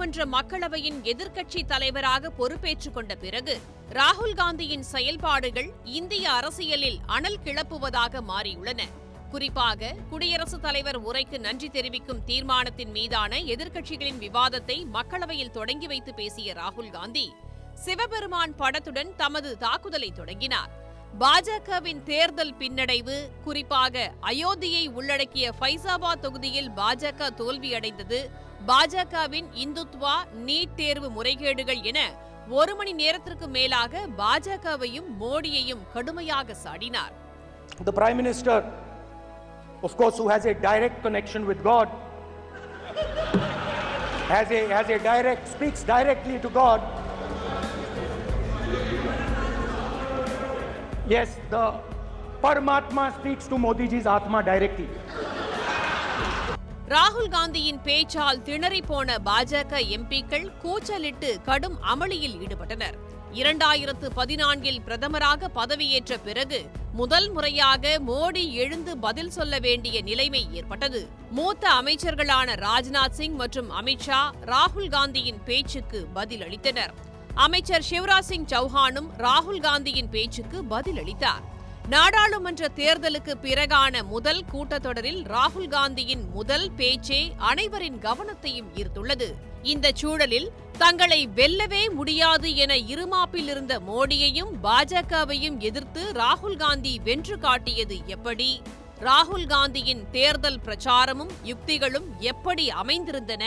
நாடாளுமன்ற மக்களவையின் எதிர்க்கட்சி தலைவராக பொறுப்பேற்றுக் கொண்ட பிறகு ராகுல் காந்தியின் செயல்பாடுகள் இந்திய அரசியலில் அனல் கிளப்புவதாக மாறியுள்ளன. குறிப்பாக குடியரசுத் தலைவர் உரைக்கு நன்றி தெரிவிக்கும் தீர்மானத்தின் மீதான எதிர்க்கட்சிகளின் விவாதத்தை மக்களவையில் தொடங்கி வைத்து பேசிய ராகுல் காந்தி சிவபெருமான் படத்துடன் தமது தாக்குதலை தொடங்கினார். பாஜகவின் தேர்தல் பின்னடைவு குறிப்பாக அயோத்தியை உள்ளடக்கிய ஃபைசாபாத் தொகுதியில் பாஜக தோல்வியடைந்தது பாஜகவின் இந்துத்வா நீட் தேர்வு முறைகேடுகள் என ஒரு மணி நேரத்திற்கு மேலாக பாஜகவையும் மோடியையும் கடுமையாக சாடினார் The Prime Minister, of course, who has a direct connection with God, has a, has a direct, speaks directly to God. Yes, the Paramatma speaks to Modi ji's Atma directly. ராகுல் காந்தியின் பேச்சால் திணறிப்போன பாஜக எம்பிக்கள் கூச்சலிட்டு கடும் அமளியில் ஈடுபட்டனர். இரண்டாயிரத்து பதினான்கில் பிரதமராக பதவியேற்ற பிறகு முதல் முறையாக மோடி எழுந்து பதில் சொல்ல வேண்டிய நிலைமை ஏற்பட்டது. மூத்த அமைச்சர்களான ராஜ்நாத் சிங் மற்றும் அமித்ஷா ராகுல் காந்தியின் பேச்சுக்கு பதிலளித்தனர். அமைச்சர் சிவராஜ் சிங் சௌஹானும் ராகுல் காந்தியின் பேச்சுக்கு பதிலளித்தார். நாடாளுமன்ற தேர்தலுக்கு பிறகான முதல் கூட்டத்தொடரில் ராகுல் காந்தியின் முதல் பேச்சே அனைவரின் கவனத்தையும் ஈர்த்துள்ளது. இந்த சூழலில் தங்களை வெல்லவே முடியாது என இருமாப்பில் இருந்த மோடியையும் பாஜகவையும் எதிர்த்து ராகுல் காந்தி வென்று காட்டியது எப்படி? ராகுல் காந்தியின் தேர்தல் பிரச்சாரமும் யுக்திகளும் எப்படி அமைந்திருந்தன?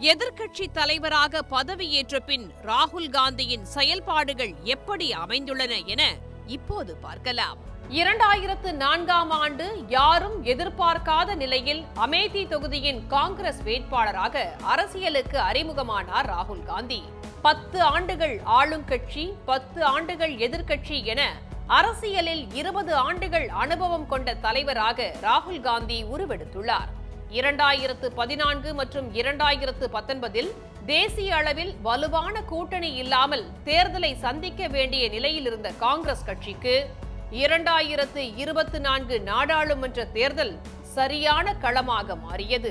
எதிர்க்கட்சி தலைவராக பதவியேற்ற பின் ராகுல் காந்தியின் செயல்பாடுகள் எப்படி அமைந்துள்ளன என இப்போது பார்க்கலாம். இரண்டாயிரத்து நான்காம் ஆண்டு யாரும் எதிர்பார்க்காத நிலையில் அமேதி தொகுதியின் காங்கிரஸ் வேட்பாளராக அரசியலுக்கு அறிமுகமானார் ராகுல் காந்தி. பத்து ஆண்டுகள் ஆளும் கட்சி பத்து ஆண்டுகள் எதிர்கட்சி என அரசியலில் இருபது ஆண்டுகள் அனுபவம் கொண்ட தலைவராக ராகுல் காந்தி உருவெடுத்துள்ளார். இரண்டாயிரத்து பதினான்கு மற்றும் இரண்டாயிரத்து பத்தொன்பதில் தேசிய அளவில் வலுவான கூட்டணி இல்லாமல் தேர்தலை சந்திக்க வேண்டிய நிலையில் இருந்த காங்கிரஸ் கட்சிக்கு இரண்டாயிரத்து இருபத்தி நான்கு நாடாளுமன்ற தேர்தல் சரியான களமாக மாறியது.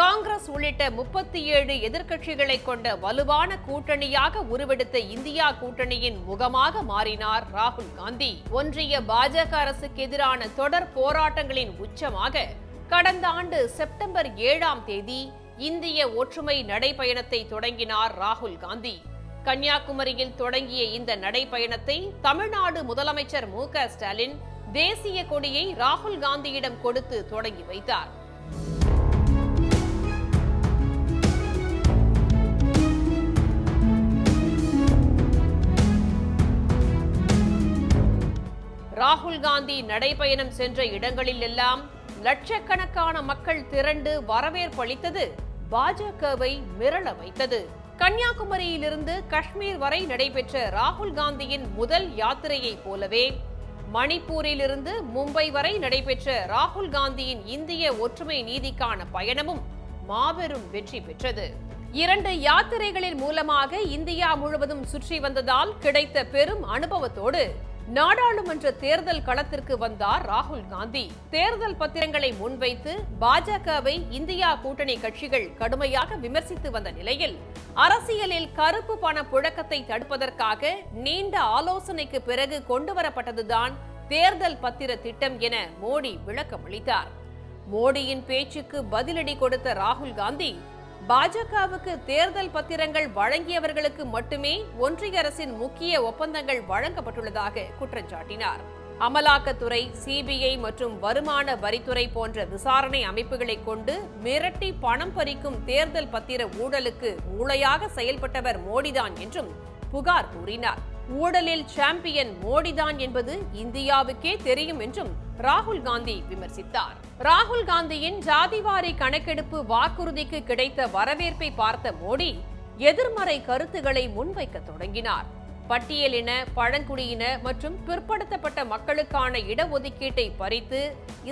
காங்கிரஸ் உள்ளிட்ட முப்பத்தி ஏழு எதிர்க்கட்சிகளை கொண்ட வலுவான கூட்டணியாக உருவெடுத்த இந்தியா கூட்டணியின் முகமாக மாறினார் ராகுல் காந்தி. ஒன்றிய பாஜக அரசுக்கு எதிரான தொடர் போராட்டங்களின் உச்சமாக கடந்த ஆண்டு செப்டம்பர் ஏழாம் தேதி இந்திய ஒற்றுமை நடைபயணத்தை தொடங்கினார் ராகுல் காந்தி. கன்னியாகுமரியில் தொடங்கிய இந்த நடைபயணத்தை தமிழ்நாடு முதலமைச்சர் மு க ஸ்டாலின் தேசிய கொடியை ராகுல் காந்தியிடம் கொடுத்து தொடங்கி வைத்தார். ராகுல் காந்தி நடைபயணம் சென்ற இடங்களில் எல்லாம் லட்சக்கணக்கான மக்கள் திரண்டு வரவேற்பளித்தது பாஜகவை மிரள வைத்தது. கன்னியாகுமரியிலிருந்து காஷ்மீர் வரை நடைபெற்ற ராகுல் காந்தியின் முதல் யாத்திரையைப் போலவே மணிப்பூரிலிருந்து மும்பை வரை நடைபெற்ற ராகுல் காந்தியின் இந்திய ஒற்றுமை நீதிக்கான பயணமும் மாபெரும் வெற்றி பெற்றது. இரண்டு யாத்திரைகளின் மூலமாக இந்தியா முழுவதும் சுற்றி வந்ததால் கிடைத்த பெரும் அனுபவத்தோடு நாடாளுமன்ற தேர்தல் களத்திற்கு வந்தார் ராகுல் காந்தி. தேர்தல் பத்திரங்களை முன்வைத்து பாஜகவை இந்தியா கூட்டணி கட்சிகள் கடுமையாக விமர்சித்து வந்த நிலையில் அரசியலில் கருப்பு பண புழக்கத்தை தடுப்பதற்காக நீண்ட ஆலோசனைக்கு பிறகு கொண்டுவரப்பட்டதுதான் தேர்தல் பத்திர திட்டம் என மோடி விளக்கமளித்தார். மோடியின் பேச்சுக்கு பதிலடி கொடுத்த ராகுல் காந்தி பாஜகவுக்கு தேர்தல் பத்திரங்கள் வழங்கியவர்களுக்கு மட்டுமே ஒன்றிய அரசின் முக்கிய ஒப்பந்தங்கள் வழங்கப்பட்டுள்ளதாக குற்றம் சாட்டினார் அமலாக்கத்துறை சிபிஐ மற்றும் வருமான வரித்துறை போன்ற விசாரணை அமைப்புகளை கொண்டு மிரட்டி பணம் பறிக்கும் தேர்தல் பத்திர ஊழலுக்கு மூளையாக செயல்பட்டவர் மோடிதான் என்றும் புகார் கூறினார். ஊழலில் சாம்பியன் மோடிதான் என்பது இந்தியாவுக்கே தெரியும் என்றும் ராகுல் காந்தி விமர்சித்தார். ராகுல் காந்தியின் ஜாதிவாரி கணக்கெடுப்பு வாக்குறுதிக்கு கிடைத்த வரவேற்பை பார்த்த மோடி எதிர்மறை கருத்துக்களை முன்வைக்க தொடங்கினார். பட்டியலின பழங்குடியின மற்றும் பிற்படுத்தப்பட்ட மக்களுக்கான இடஒதுக்கீட்டை பறித்து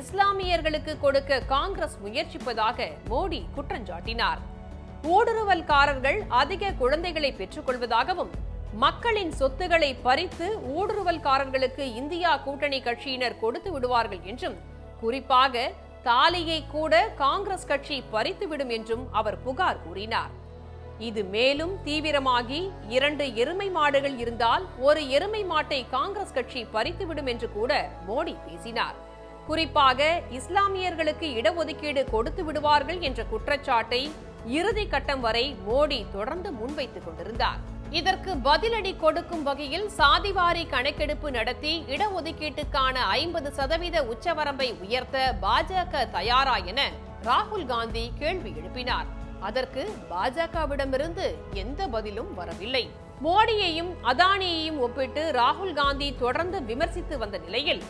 இஸ்லாமியர்களுக்கு கொடுக்க காங்கிரஸ் முயற்சிப்பதாக மோடி குற்றஞ்சாட்டினார் ஊடுருவல்காரர்கள் அதிக குழந்தைகளை பெற்றுக்கொள்வதாகவும் மக்களின் சொத்துக்களை பறித்து ஊடுருவல்காரர்களுக்கு இந்தியா கூட்டணி கட்சியினர் கொடுத்து விடுவார்கள் என்றும் குறிப்பாக தாலியை கூட காங்கிரஸ் கட்சி பறித்துவிடும் என்றும் அவர் புகார் கூறினார். இது மேலும் தீவிரமாகி இரண்டு எருமை மாடுகள் இருந்தால் ஒரு எருமை மாட்டை காங்கிரஸ் கட்சி பறித்துவிடும் என்று கூட மோடி பேசினார். குறிப்பாக இஸ்லாமியர்களுக்கு இடஒதுக்கீடு கொடுத்து விடுவார்கள் என்ற குற்றச்சாட்டை இறுதி கட்டம் வரை மோடி தொடர்ந்து முன்வைத்துக் கொண்டிருந்தார். இதற்கு பதிலடி கொடுக்கும் வகையில் சாதிவாரி கணக்கெடுப்பு நடத்தி இடஒதுக்கீட்டுக்கான ஐம்பது சதவீத உச்சவரம்பை உயர்த்த பாஜக தயாரா என ராகுல் காந்தி கேள்வி எழுப்பினார். அதற்கு பாஜகவிடமிருந்து எந்த பதிலும் வரவில்லை. மோடியையும் அதானியையும் ஒப்பிட்டு ராகுல் காந்தி தொடர்ந்து விமர்சித்து வந்த நிலையில்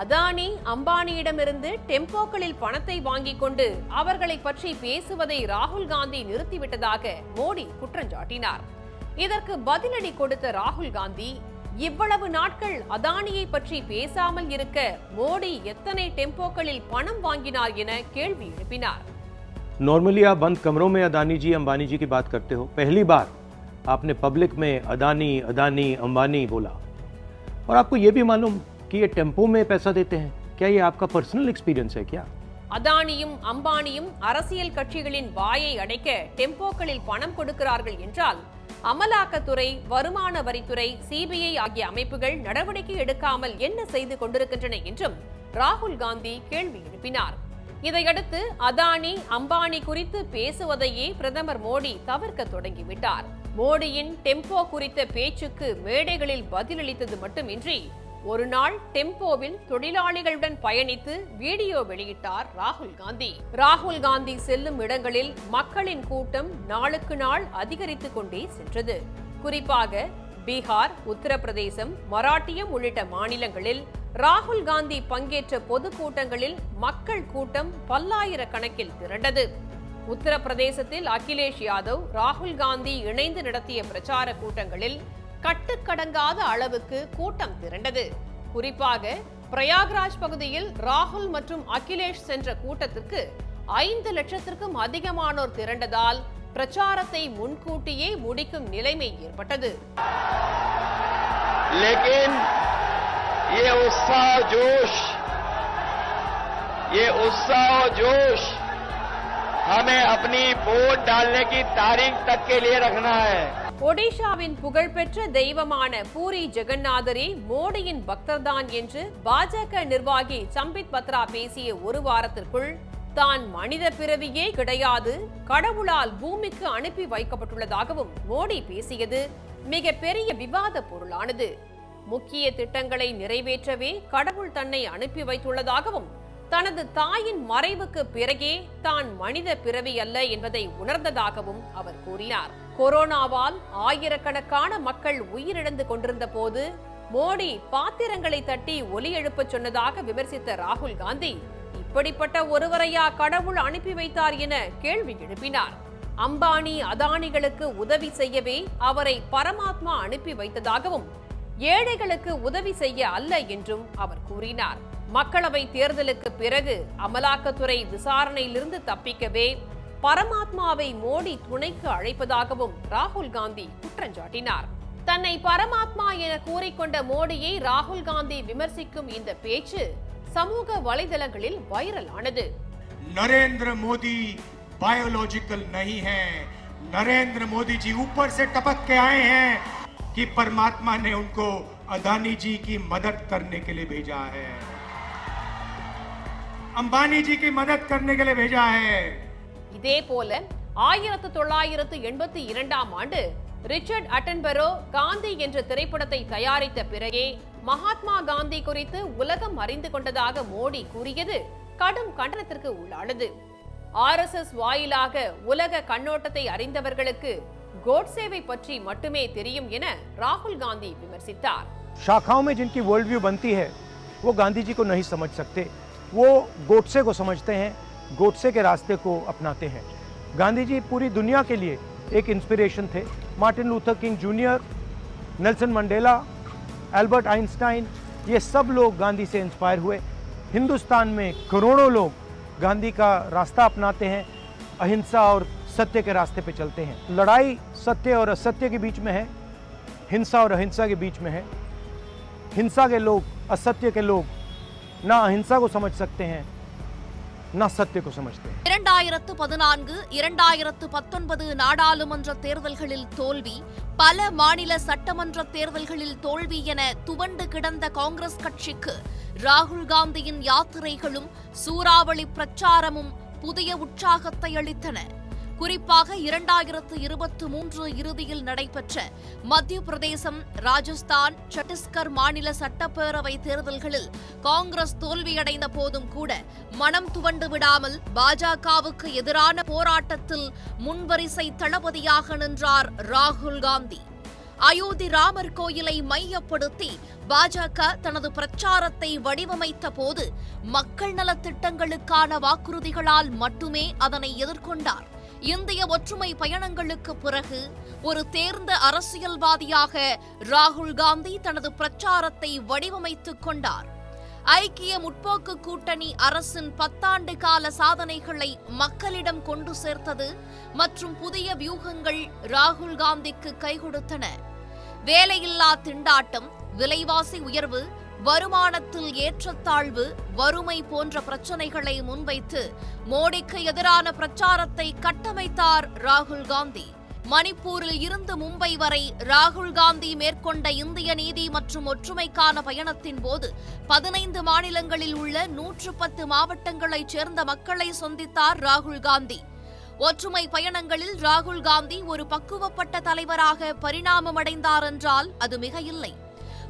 அதானி அம்பானியிடமிருந்து டெம்போக்களில் பணத்தை வாங்கிக் கொண்டு அவர்களை பற்றி பேசுவதை ராகுல் காந்தி நிறுத்திவிட்டதாக மோடி குற்றஞ்சாட்டினார் இதற்கு பதிலடி கொடுத்த ராகுல் காந்தி இவ்வளவு நாட்கள் அதானியை பற்றி பேசாமல் இருக்க மோடி எத்தனை டெம்போக்களில் பணம் வாங்கினார் என கேள்வி எழுப்பினார் नॉर्मली आप बंद कमरों में अदानी जी अंबानी जी की बात करते हो पहली बार आपने पब्लिक में अदानी अदानी अंबानी बोला और आपको ये भी मालूम कि ये टेम्पो में पैसा देते हैं क्या ये आपका पर्सनल एक्सपीरियंस है क्या அதானியும் அம்பானியும் அரசியல் கட்சிகளின் வாயை அடைக்க டெம்போக்களில் பணம் கொடுக்கிறார்கள் என்றால் அமலாக்கத்துறை வருமான வரித்துறை சிபிஐ ஆகிய அமைப்புகள் நடவடிக்கை எடுக்காமல் என்ன செய்து கொண்டிருக்கின்றன என்றும் ராகுல் காந்தி கேள்வி எழுப்பினார். இதையடுத்து அதானி அம்பானி குறித்து பேசுவதையே பிரதமர் மோடி தவிர்க்க தொடங்கிவிட்டார். மோடியின் டெம்போ குறித்த பேச்சுக்கு மேடைகளில் பதிலளித்தது மட்டுமின்றி ஒரு நாள் டெம்போவில் தொழிலாளிகளுடன் பயணித்து வீடியோ வெளியிட்டார் ராகுல் காந்தி. ராகுல் காந்தி செல்லும் இடங்களில் மக்களின் கூட்டம் நாளுக்கு நாள் அதிகரித்துக் கொண்டே சென்றது. குறிப்பாக பீகார் உத்தரப்பிரதேசம் மராட்டியம் உள்ளிட்ட மாநிலங்களில் ராகுல் காந்தி பங்கேற்ற பொதுக்கூட்டங்களில் மக்கள் கூட்டம் பல்லாயிரக்கணக்கில் திரண்டது. உத்தரப்பிரதேசத்தில் அகிலேஷ் யாதவ் ராகுல் காந்தி இணைந்து நடத்திய பிரச்சார கூட்டங்களில் கட்டுக்கடங்காத அளவுக்கு கூட்டம் திரண்டது குறிப்பாக பிரயாக்ராஜ் பகுதியில் ராகுல் மற்றும் அகிலேஷ் சென்ற கூட்டத்துக்கு ஐந்து லட்சத்திற்கும் அதிகமானோர் திரண்டதால் பிரச்சாரத்தை முன்கூட்டியே முடிக்கும் நிலைமை ஏற்பட்டது लेकिन ये उत्साह जोश ये उत्साह जोश हमें अपनी वोट डालने की तारीख तक के लिए रखना है ஒடிஷாவின் புகழ்பெற்ற தெய்வமான பூரி ஜெகநாதரே மோடியின் பக்தர்தான் என்று பாஜக நிர்வாகி சம்பித் பத்ரா பேசிய ஒரு வாரத்திற்குள் தான் மனித பிறவியே கிடையாது கடவுளால் பூமிக்கு அனுப்பி வைக்கப்பட்டுள்ளதாகவும் மோடி பேசியது மிக பெரிய விவாத பொருளானது. முக்கிய திட்டங்களை நிறைவேற்றவே கடவுள் தன்னை அனுப்பி வைத்துள்ளதாகவும் தனது தாயின் மறைவுக்கு பிறகே தான் மனித பிறவி அல்ல என்பதை உணர்ந்ததாகவும் அவர் கூறினார். கொரோனாவால் ஆயிரக்கணக்கான மக்கள் உயிரிழந்து கொண்டிருந்த போது மோடி பாத்திரங்களை தட்டி ஒலி எழுப்பச் சொன்னதாக விமர்சித்த ராகுல் காந்தி இப்படிப்பட்ட ஒருவரையா கடவுள் அனுப்பி வைத்தார் என கேள்வி எழுப்பினார். அம்பானி அதானிகளுக்கு உதவி செய்யவே அவரை பரமாத்மா அனுப்பி வைத்ததாகவும் ஏழைகளுக்கு உதவி செய்ய அல்ல என்றும் அவர் கூறினார். மக்களவை தேர்தலுக்கு பிறகு அமலாக்கத்துறை விசாரணையிலிருந்து தப்பிக்கவே பரமாத்மாவை மோடி துணைக்கு அழைப்பதாகவும் ராகுல் காந்தி குற்றஞ்சாட்டினார் தன்னை பரமாத்மா என கூறிக்கொண்ட மோடியை ராகுல் காந்தி விமர்சிக்கும் இந்த பேச்சு சமூக வலைதளங்களில் வைரல் ஆனது नरेंद्र मोदी बायोलॉजिकल नहीं है नरेंद्र मोदी जी ऊपर से टपक के आए हैं कि परमात्मा ने उनको अदानी जी की मदद करने के लिए भेजा है अंबानी जी की मदद करने के लिए भेजा है இதே போல ஆயிரத்து தொள்ளாயிரத்து எண்பத்தி இரண்டாம் ஆண்டு ரிச்சர்ட் அட்டன்பெரோ காந்தி என்ற திரைப்படத்தை தயாரித்த பிறகே மகாத்மா காந்தி குறித்து உலகம் அறிந்து கொண்டதாக மோடி கூறியது கடும் கண்டனத்திற்கு உள்ளானது ஆர்எஸ்எஸ் வாயிலாக உலக கண்ணோட்டத்தை அறிந்தவர்களுக்கு கோட்சேவை பற்றி மட்டுமே தெரியும் என ராகுல் காந்தி விமர்சித்தார் शाखाओं में जिनकी वर्ल्ड व्यू बनती है वो गांधी जी को नहीं समझ सकते वो गोडसे को समझते हैं गोडसे के रास्ते को अपनाते हैं। गांधी जी पूरी दुनिया के लिए एक इंस्पिरेशन थे। Martin Luther King Junior Nelson Mandela Albert Einstein ये सब लोग गांधी से इंस्पायर हुए। हिंदुस्तान में करोड़ों लोग गांधी का रास्ता अपनाते हैं, अहिंसा और सत्य के रास्ते पे चलते हैं। लड़ाई सत्य और असत्य के बीच में है, हिंसा और अहिंसा के बीच में है। हिंसा के लोग, असत्य के लोग ना अहिंसा को समझ सकते हैं ना सत्य को समझते हैं இரண்டாயிரத்து பதினான்கு இரண்டாயிரத்து பத்தொன்பது நாடாளுமன்ற தேர்தல்களில் தோல்வி பல மாநில சட்டமன்ற தேர்தல்களில் தோல்வி என துவண்டு கிடந்த காங்கிரஸ் கட்சிக்கு ராகுல் காந்தியின் யாத்திரைகளும் சூறாவளி பிரச்சாரமும் புதிய உற்சாகத்தை அளித்தன குறிப்பாக இரண்டாயிரத்து இருபத்தி மூன்று இறுதியில் நடைபெற்ற மத்திய பிரதேசம் ராஜஸ்தான் சத்தீஸ்கர் மாநில சட்டப்பேரவை தேர்தல்களில் காங்கிரஸ் தோல்வியடைந்த போதும் கூட மனம் துவண்டு விடாமல் பாஜகவுக்கு எதிரான போராட்டத்தில் முன்வரிசை தளபதியாக நின்றார் ராகுல் காந்தி. அயோத்தி ராமர் கோயிலை மையப்படுத்தி பாஜக தனது பிரச்சாரத்தை வடிவமைத்த போது மக்கள் நலத் திட்டங்களுக்கான வாக்குறுதிகளால் மட்டுமே அதனை எதிர்கொண்டார். இந்திய ஒற்றுமை பயணங்களுக்கு பிறகு ஒரு தேர்ந்த அரசியல்வாதியாக ராகுல் காந்தி தனது பிரச்சாரத்தை வடிவமைத்துக் கொண்டார். ஐக்கிய முற்போக்கு கூட்டணி அரசின் பத்தாண்டு கால சாதனைகளை மக்களிடம் கொண்டு சேர்த்தது மற்றும் புதிய வியூகங்கள் ராகுல் காந்திக்கு கை கொடுத்தன வேலையில்லா திண்டாட்டம் விலைவாசி உயர்வு வருமானத்தில் ஏற்றத்தாழ்வு வறுமை போன்ற பிரச்சனைகளை முன்வைத்து மோடிக்கு எதிரான பிரச்சாரத்தை கட்டமைத்தார் ராகுல் காந்தி. மணிப்பூரில் இருந்து மும்பை வரை ராகுல் காந்தி மேற்கொண்ட இந்திய நீதி மற்றும் ஒற்றுமைக்கான பயணத்தின் போது பதினைந்து மாநிலங்களில் உள்ள நூற்று பத்து மாவட்டங்களைச் சேர்ந்த மக்களை சந்தித்தார் ராகுல் காந்தி. ஒற்றுமை பயணங்களில் ராகுல் காந்தி ஒரு பக்குவப்பட்ட தலைவராக பரிணாமமடைந்தார் என்றால் அது மிக இல்லை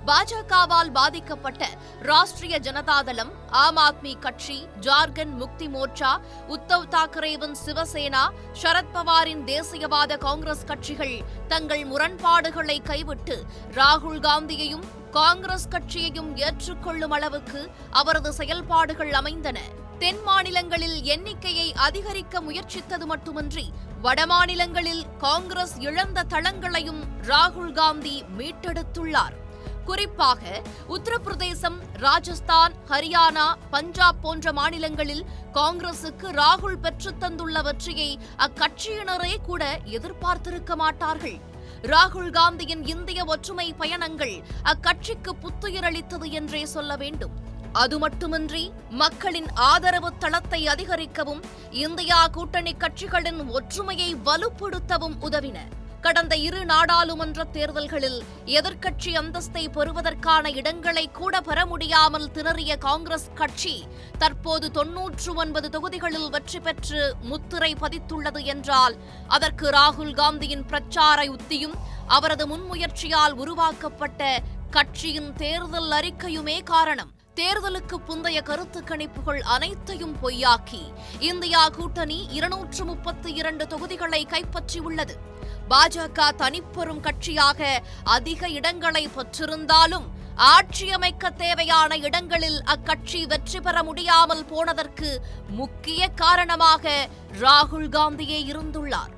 பாஜகவால் பாதிக்கப்பட்ட ராஷ்டிரிய ஜனதாதளம் ஆம் ஆத்மி கட்சி ஜார்க்கண்ட் முக்தி மோர்ச்சா உத்தவ் தாக்கரேவின் சிவசேனா சரத்பவாரின் தேசியவாத காங்கிரஸ் கட்சிகள் தங்கள் முரண்பாடுகளை கைவிட்டு ராகுல் காந்தியையும் காங்கிரஸ் கட்சியையும் ஏற்றுக்கொள்ளும் அளவுக்கு அவரது செயல்பாடுகள் அமைந்தன. தென் மாநிலங்களில் எண்ணிக்கையை அதிகரிக்க முயற்சித்தது மட்டுமன்றி வடமாநிலங்களில் காங்கிரஸ் இழந்த தளங்களையும் ராகுல் காந்தி மீட்டெடுத்துள்ளார். குறிப்பாக உத்தரப்பிரதேசம் ராஜஸ்தான் ஹரியானா பஞ்சாப் போன்ற மாநிலங்களில் காங்கிரசுக்கு ராகுல் பெற்றுத் தந்துள்ள வெற்றியை அக்கட்சியினரே கூட எதிர்பார்த்திருக்க மாட்டார்கள். ராகுல் காந்தியின் இந்திய ஒற்றுமை பயணங்கள் அக்கட்சிக்கு புத்துயிர் அளித்தது என்றே சொல்ல வேண்டும். அது மட்டுமின்றி மக்களின் ஆதரவு தளத்தை அதிகரிக்கவும் இந்தியா கூட்டணி கட்சிகளின் ஒற்றுமையை வலுப்படுத்தவும் உதவின. கடந்த இரு நாடாளுமன்ற தேர்தல்களில் எதிர்க்கட்சி அந்தஸ்தை பெறுவதற்கான இடங்களை கூட பெற முடியாமல் திணறிய காங்கிரஸ் கட்சி தற்போது தொன்னூற்று ஒன்பது தொகுதிகளில் வெற்றி பெற்று முத்திரை பதித்துள்ளது என்றால் அதற்கு ராகுல் காந்தியின் பிரச்சார உத்தியும் அவரது முன்முயற்சியால் உருவாக்கப்பட்ட கட்சியின் தேர்தல் அறிக்கையுமே காரணம். தேர்தலுக்கு புந்தைய கருத்து கணிப்புகள் அனைத்தையும் பொய்யாக்கி இந்தியா கூட்டணி இருநூற்று முப்பத்தி இரண்டு தொகுதிகளை கைப்பற்றியுள்ளது. பாஜக தனிப்பெரும் கட்சியாக அதிக இடங்களை பெற்றிருந்தாலும் ஆட்சியமைக்க தேவையான இடங்களில் அக்கட்சி வெற்றி பெற முடியாமல் போனதற்கு முக்கிய காரணமாக ராகுல் காந்தியே இருந்துள்ளார்.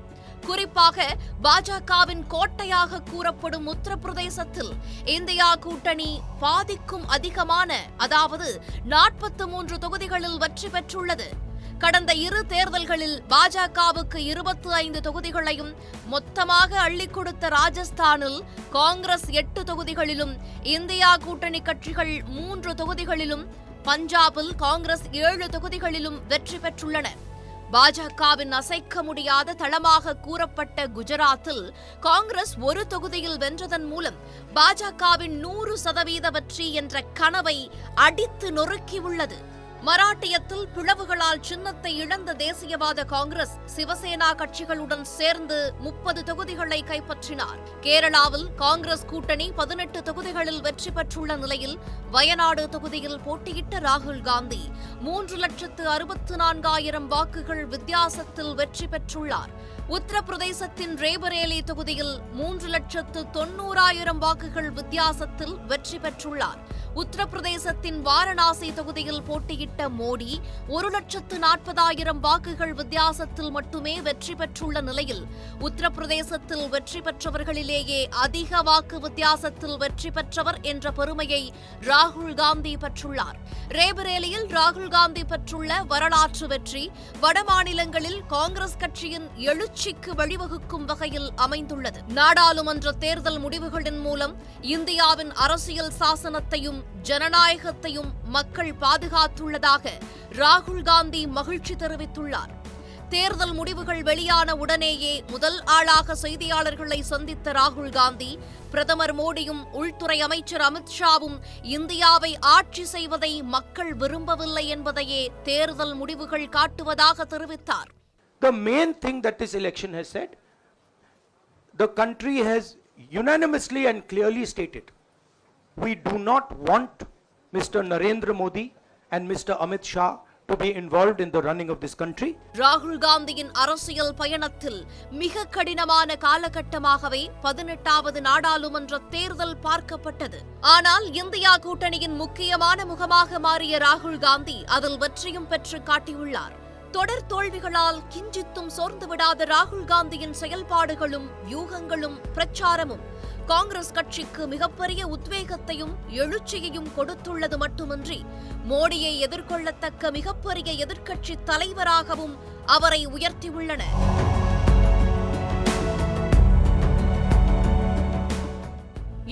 குறிப்பாக பாஜகவின் கோட்டையாக கூறப்படும் உத்தரப்பிரதேசத்தில் இந்தியா கூட்டணி பாதிக்கும் அதிகமான அதாவது நாற்பத்து மூன்று தொகுதிகளில் வெற்றி பெற்றுள்ளது. கடந்த இரு தேர்தல்களில் பாஜகவுக்கு இருபத்தி ஐந்து தொகுதிகளையும் மொத்தமாக அள்ளி கொடுத்த ராஜஸ்தானில் காங்கிரஸ் எட்டு தொகுதிகளிலும் இந்தியா கூட்டணி கட்சிகள் மூன்று தொகுதிகளிலும் பஞ்சாபில் காங்கிரஸ் ஏழு தொகுதிகளிலும் வெற்றி பெற்றுள்ளன. பாஜகவின் அசைக்க முடியாத தளமாக கூறப்பட்ட குஜராத்தில் காங்கிரஸ் ஒரு தொகுதியில் வென்றதன் மூலம் பாஜகவின் நூறு சதவீத வெற்றி என்ற கனவை அடித்து நொறுக்கியுள்ளது. மராட்டியத்தில் பிளவுகளால் சின்னத்தை இழந்த தேசியவாத காங்கிரஸ் சிவசேனா கட்சிகளுடன் சேர்ந்து முப்பது தொகுதிகளை கைப்பற்றினார். கேரளாவில் காங்கிரஸ் கூட்டணி பதினெட்டு தொகுதிகளில் வெற்றி பெற்றுள்ள நிலையில் வயநாடு தொகுதியில் போட்டியிட்ட ராகுல் காந்தி மூன்று லட்சத்து அறுபத்து நான்காயிரம் வாக்குகள் வித்தியாசத்தில் வெற்றி பெற்றுள்ளார். உத்தரப்பிரதேசத்தின் ரேபரேலி தொகுதியில் மூன்று லட்சத்து தொன்னூறாயிரம் வாக்குகள் வித்தியாசத்தில் வெற்றி பெற்றுள்ளார். உத்தரப்பிரதேசத்தின் வாரணாசி தொகுதியில் போட்டியிட்ட மோடி ஒரு லட்சத்து நாற்பதாயிரம் வாக்குகள் வித்தியாசத்தில் மட்டுமே வெற்றி பெற்றுள்ள நிலையில் உத்தரப்பிரதேசத்தில் வெற்றி பெற்றவர்களிலேயே அதிக வாக்கு வித்தியாசத்தில் வெற்றி பெற்றவர் என்ற பெருமையை ராகுல் காந்தி பெற்றுள்ளார். ரேபரேலியில் ராகுல் காந்தி பெற்றுள்ள வரலாற்று வெற்றி வடமாநிலங்களில் காங்கிரஸ் கட்சியின் எழுச்சிக்கு வழிவகுக்கும் வகையில் அமைந்துள்ளது. நாடாளுமன்ற தேர்தல் முடிவுகளின் மூலம் இந்தியாவின் அரசியல் சாசனத்தையும் ஜனநாயகத்தையும் மக்கள் பாதுகாத்துள்ளதாக ராகுல் காந்தி மகிழ்ச்சி தெரிவித்துள்ளார். தேர்தல் முடிவுகள் வெளியான உடனேயே முதல் ஆளாக செய்தியாளர்களை சந்தித்த ராகுல் காந்தி பிரதமர் மோடியும் உள்துறை அமைச்சர் அமித்ஷாவும் இந்தியாவை ஆட்சி செய்வதை மக்கள் விரும்பவில்லை என்பதையே தேர்தல் முடிவுகள் காட்டுவதாக தெரிவித்தார். The main thing that this election has said, the country has unanimously and clearly stated, we do not want Mr. Narendra Modi and Mr. Amit Shah to be involved in the running of this country. ராகுல் காந்தியின் அரசியல் பயணத்தில் மிக கடினமான காலகட்டமாகவே பதினெட்டாவது நாடாளுமன்ற தேர்தல் பார்க்கப்பட்டது ஆனால் இந்தியா கூட்டணியின் முக்கியமான முகமாக மாறிய ராகுல் காந்தி அதில் வெற்றியும் பெற்று காட்டியுள்ளார் தொடர் தோல்விகளால் கிஞ்சித்தும் சோர்ந்து விடாத ராகுல் காந்தியின் செயல்பாடுகளும் வியூகங்களும் பிரச்சாரமும் காங்கிரஸ் கட்சிக்கு மிகப்பெரிய உத்வேகத்தையும் எழுச்சியையும் கொடுத்துள்ளது மட்டுமின்றி மோடியை எதிர்கொள்ளத்தக்க மிகப்பெரிய எதிர்க்கட்சி தலைவராகவும் அவரை உயர்த்தியுள்ளன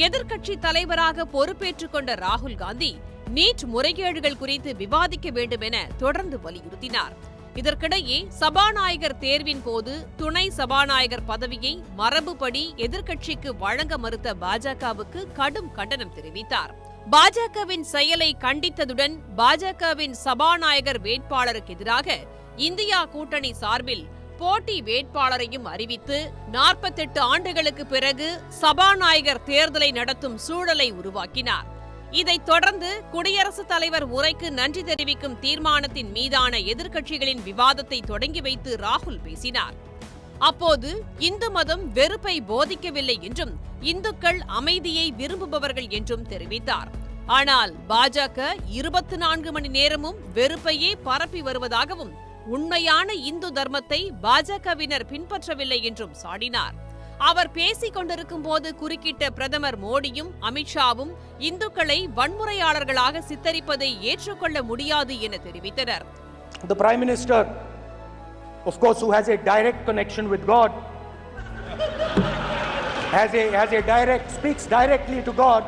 எதிர்க்கட்சி தலைவராக பொறுப்பேற்றுக் கொண்ட ராகுல் காந்தி நீட் முறைகேடுகள் குறித்து விவாதிக்க வேண்டும் என தொடர்ந்து வலியுறுத்தினார். இதற்கிடையே சபாநாயகர் தேர்வின் போது துணை சபாநாயகர் பதவியை மரபுபடி எதிர்க்கட்சிக்கு வழங்க மறுத்த பாஜகவுக்கு கடும் கண்டனம் தெரிவித்தார். பாஜகவின் செயலை கண்டித்ததுடன் பாஜகவின் சபாநாயகர் வேட்பாளருக்கு எதிராக இந்தியா கூட்டணி சார்பில் போட்டி வேட்பாளரையும் அறிவித்து நாற்பத்தெட்டு ஆண்டுகளுக்கு பிறகு சபாநாயகர் தேர்தலை நடத்தும் சூழலை உருவாக்கினார். இதைத் தொடர்ந்து குடியரசுத் தலைவர் உரைக்கு நன்றி தெரிவிக்கும் தீர்மானத்தின் மீதான எதிர்க்கட்சிகளின் விவாதத்தை தொடங்கி வைத்து ராகுல் பேசினார். அப்போது இந்து மதம் வெறுப்பை போதிக்கவில்லை என்றும் இந்துக்கள் அமைதியை விரும்புபவர்கள் என்றும் தெரிவித்தார். ஆனால் பாஜக இருபத்தி நான்கு மணி நேரமும் வெறுப்பையே பரப்பி வருவதாகவும் உண்மையான இந்து தர்மத்தை பாஜகவினர் பின்பற்றவில்லை என்றும் சாடினார். அவர் பேசிக் கொண்டிருக்கும் போது குறுக்கிட்ட பிரதமர் மோடியும் அமித்ஷாவும் இந்துக்களை வன்முறையாளர்களாக சித்தரிப்பதை ஏற்றுக்கொள்ள முடியாது என தெரிவித்தனர் The Prime Minister, of course, who has a direct connection with God, has a, has a direct, speaks directly to God.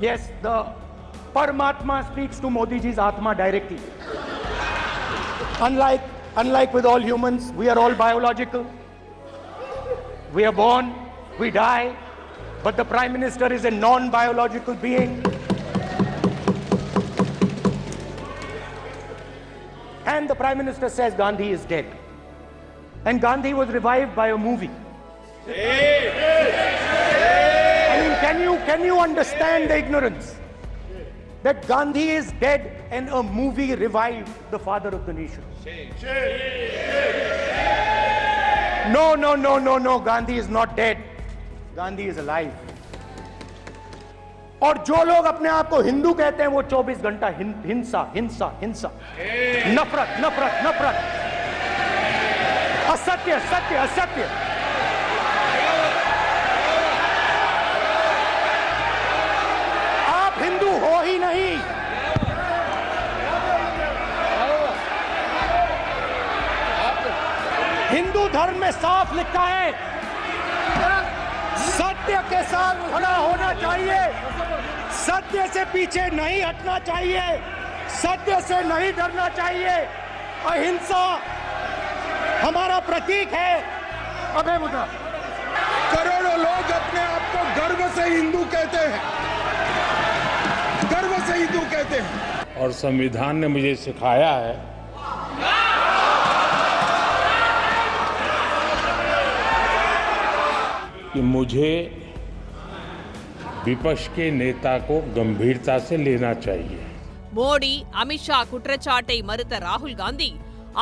Yes, the Paramatma speaks to Modi ji's Atma directly. Unlike, unlike with all humans, we are all biological. We are born, we die, but the Prime Minister is a non biological being. And the Prime Minister says Gandhi is dead. And Gandhi was revived by a movie. I mean, can you, can you understand the ignorance? That Gandhi is dead and a movie revived the father of the nation. Shame. Shame. No, no, no, no, no. Gandhi is not dead. Gandhi is alive. और जो लोग अपने आप को हिंदू कहते हैं वो 24 घंटा हिंसा हिंसा हिंसा नफरत नफरत नफरत असत्य सत्य असत्य हो नहीं। हिंदू धर्म में साफ़ लिखा है, सत्य के साथ खड़ा होना चाहिए। सत्य से पीछे नहीं हटना चाहिए, सत्य से नहीं डरना चाहिए। अहिंसा हमारा प्रतीक है। अभय बुद्धा। करोड़ों लोग अपने आप को गर्व से हिंदू कहते हैं। से हिंदू कहते हैं और संविधान ने मुझे सिखाया है कि मुझे विपक्ष के नेता को गंभीरता से लेना चाहिए மோடி அமித்ஷா குற்றச்சாட்டை மறுத்த ராகுல் காந்தி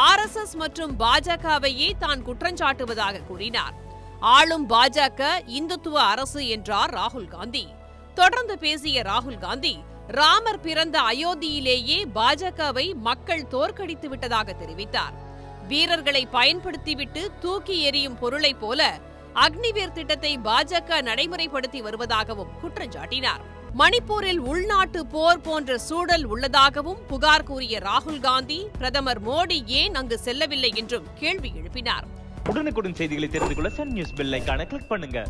ஆர்எஸ்எஸ் மற்றும் பாஜகவையே தான் குற்றஞ்சாட்டுவதாக கூறினார் ஆளும் பாஜக இந்துத்துவ அரசு என்றார் ராகுல் காந்தி தொடர்ந்து பேசிய ராகுல் காந்தி ராமர் பிறந்த அயோத்தியிலேயே பாஜகவை மக்கள் தோற்கடித்து விட்டதாக தெரிவித்தார். வீரர்களை பயன்படுத்திவிட்டு தூக்கி எறியும் பொருளைப் போல அக்னிவீர் திட்டத்தை பாஜக நடைமுறைப்படுத்தி வருவதாகவும் குற்றம் சாட்டினார். மணிப்பூரில் உள்நாட்டு போர் போன்ற சூழல் உள்ளதாகவும் புகார் கூறிய ராகுல் காந்தி பிரதமர் மோடி ஏன் அங்கு செல்லவில்லை என்றும் கேள்வி எழுப்பினார். உடனுக்குடன் செய்திகளை தெரிந்து கொள்ள சன் நியூஸ் பெல் கிளிக் பண்ணுங்க.